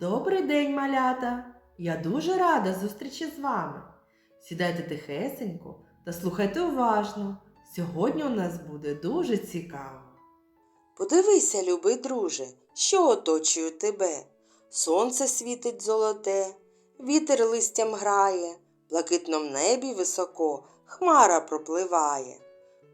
Добрий день, малята! Я дуже рада зустрічі з вами. Сідайте тихесенько та слухайте уважно. Сьогодні у нас буде дуже цікаво. Подивися, любий друже, що оточує тебе. Сонце світить золоте, вітер листям грає, в блакитном небі високо хмара пропливає.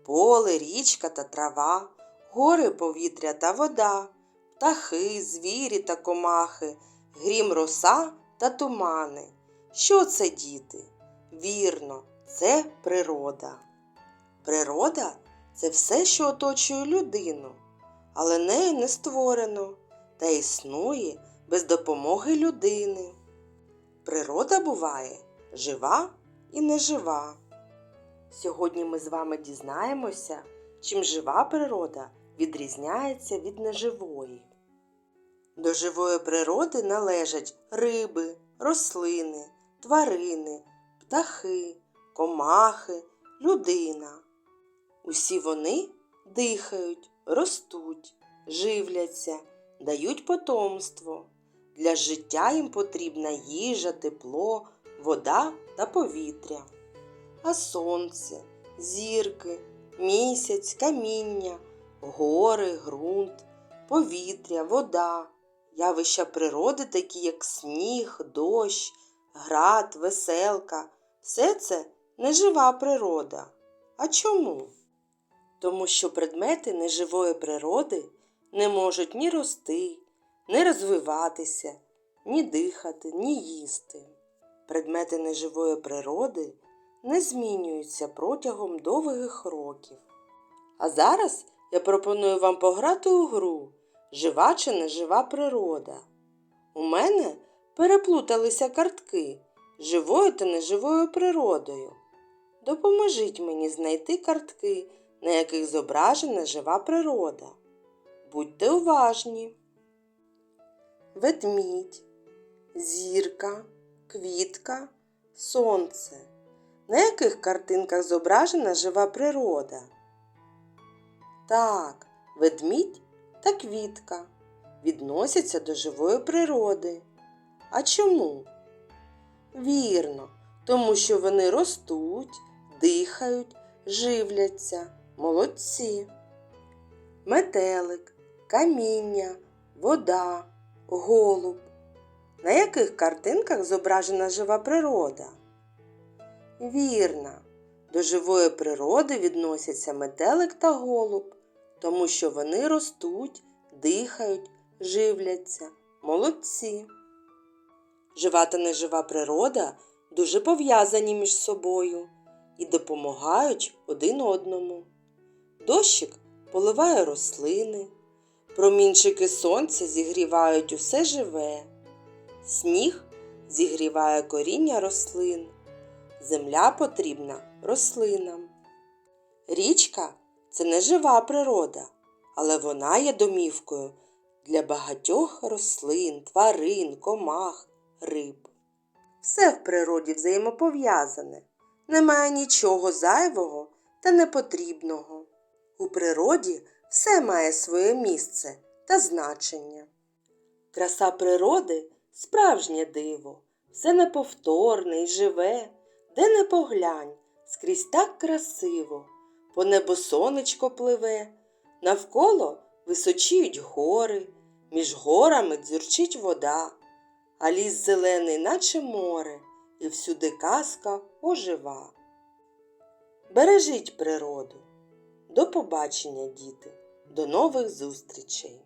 Поле, річка та трава, гори, повітря та вода, птахи, звірі та комахи, грім роса та тумани. Що це, діти? Вірно, це природа. Природа це все, що оточує людину але нею не створено та існує без допомоги людини. Природа буває жива і нежива. Сьогодні ми з вами дізнаємося, чим жива природа відрізняється від неживої. До живої природи належать риби, рослини, тварини, птахи, комахи, людина. Усі вони дихають, ростуть, живляться, дають потомство. Для життя їм потрібна їжа, тепло, вода та повітря. А сонце, зірки, місяць, каміння, гори, ґрунт, повітря, вода, явища природи, такі як сніг, дощ, град, веселка все це нежива природа. А чому? тому що предмети неживої природи не можуть ні рости, ні розвиватися, ні дихати, ні їсти. Предмети неживої природи не змінюються протягом довгих років. А зараз я пропоную вам пограти у гру Жива чи нежива природа. У мене переплуталися картки живою та неживою природою. Допоможіть мені знайти картки на яких зображена жива природа. Будьте уважні. Ведмідь, зірка, квітка, сонце. На яких картинках зображена жива природа? Так, ведмідь та квітка відносяться до живої природи. А чому? Вірно, тому що вони ростуть, дихають, живляться. Молодці. Метелик, каміння, вода, голуб. На яких картинках зображена жива природа? Вірно, до живої природи відносяться метелик та голуб, тому що вони ростуть, дихають, живляться. Молодці. Жива та нежива природа дуже пов'язані між собою і допомагають один одному. Дощик поливає рослини, промінчики сонця зігрівають усе живе, сніг зігріває коріння рослин, земля потрібна рослинам. Річка це не жива природа, але вона є домівкою для багатьох рослин, тварин, комах, риб. Все в природі взаємопов'язане, немає нічого зайвого та непотрібного. У природі все має своє місце та значення. Краса природи справжнє диво, все неповторне й живе, де не поглянь, скрізь так красиво, по небу сонечко пливе, навколо височіють гори, між горами дзюрчить вода, а ліс зелений, наче море, і всюди казка ожива. Бережіть природу. До побачення, діти, до нових зустрічей!